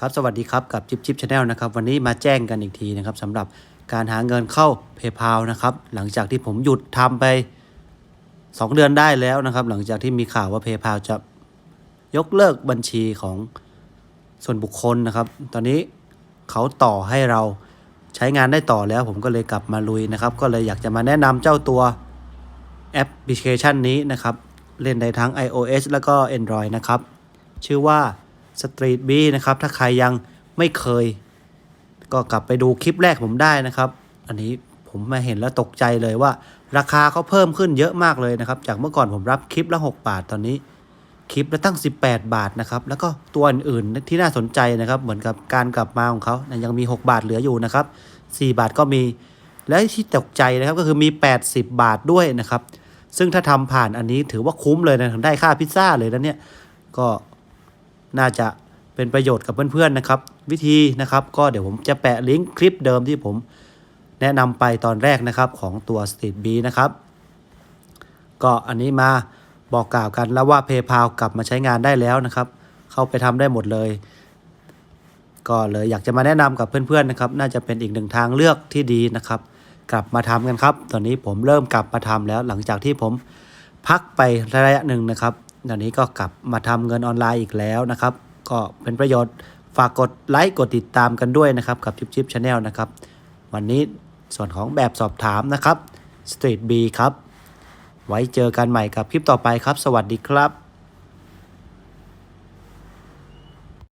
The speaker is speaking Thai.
ครับสวัสดีครับกับจิ๊บจิ๊บชาแนลนะครับวันนี้มาแจ้งกันอีกทีนะครับสำหรับการหาเงินเข้า PayPal นะครับหลังจากที่ผมหยุดทำไป 2 เดือนได้แล้วนะครับ หลังจากที่มีข่าวว่า PayPal จะยกเลิกบัญชีของส่วนบุคคลนะครับ ตอนนี้เขาต่อให้เราใช้งานได้ต่อแล้ว ผมก็เลยกลับมาลุยนะครับ ก็เลยอยากจะมาแนะนำเจ้าตัวแอปพลิเคชันนี้นะครับ เล่นได้ทั้ง iOS แล้วก็ Android นะครับ ชื่อว่า Street B นะครับ ถ้าใครยังไม่เคย ก็กลับไปดูคลิปแรกผมได้นะครับ อันนี้ผมมาเห็นแล้วตกใจเลยว่า ราคาเขาเพิ่มขึ้นเยอะมากเลยนะครับ จากเมื่อก่อนผมรับคลิปละ 6 บาทตอนนี้คลิปละตั้ง 18 บาทนะครับ แล้วก็ตัวอื่นๆที่น่าสนใจนะครับ เหมือนกับการกลับมาของเขานะยังมี 6 บาทเหลืออยู่นะครับ 4 บาทก็มี และที่ตกใจนะครับก็คือมี 80 บาทด้วยนะครับ ซึ่งถ้าทำผ่านอันนี้ถือว่าคุ้มเลยนะได้ค่าพิซซ่าเลยนะเนี่ยก็ น่าจะเป็นประโยชน์กับเพื่อนๆนะครับ วิธีนะครับก็เดี๋ยวผมจะแปะลิงก์คลิปเดิมที่ผมแนะนำไปตอนแรกนะครับของตัว Street B นะครับ ก็อันนี้มาบอกกล่าวกันแล้วว่า PayPal กลับมาใช้งานได้แล้วนะครับ เข้าไปทำได้หมดเลย ก็เลยอยากจะมาแนะนำกับเพื่อนๆนะครับ น่าจะเป็นอีกหนึ่งทางเลือกที่ดีนะครับ กลับมาทำกันครับ ตอนนี้ผมเริ่มกลับมาทำแล้วหลังจากที่ผมพักไประยะหนึ่งนะครับ ตอนนี้ก็กลับมาทำเงินออนไลน์อีกแล้วนะครับ ก็เป็นประโยชน์ฝากกดไลค์กดติดตามกันด้วยนะครับ กับชิปชิปชาแนลนะครับ วันนี้ส่วนของแบบสอบถามนะครับ Street B ครับ ไว้เจอกันใหม่กับคลิปต่อไปครับ สวัสดีครับ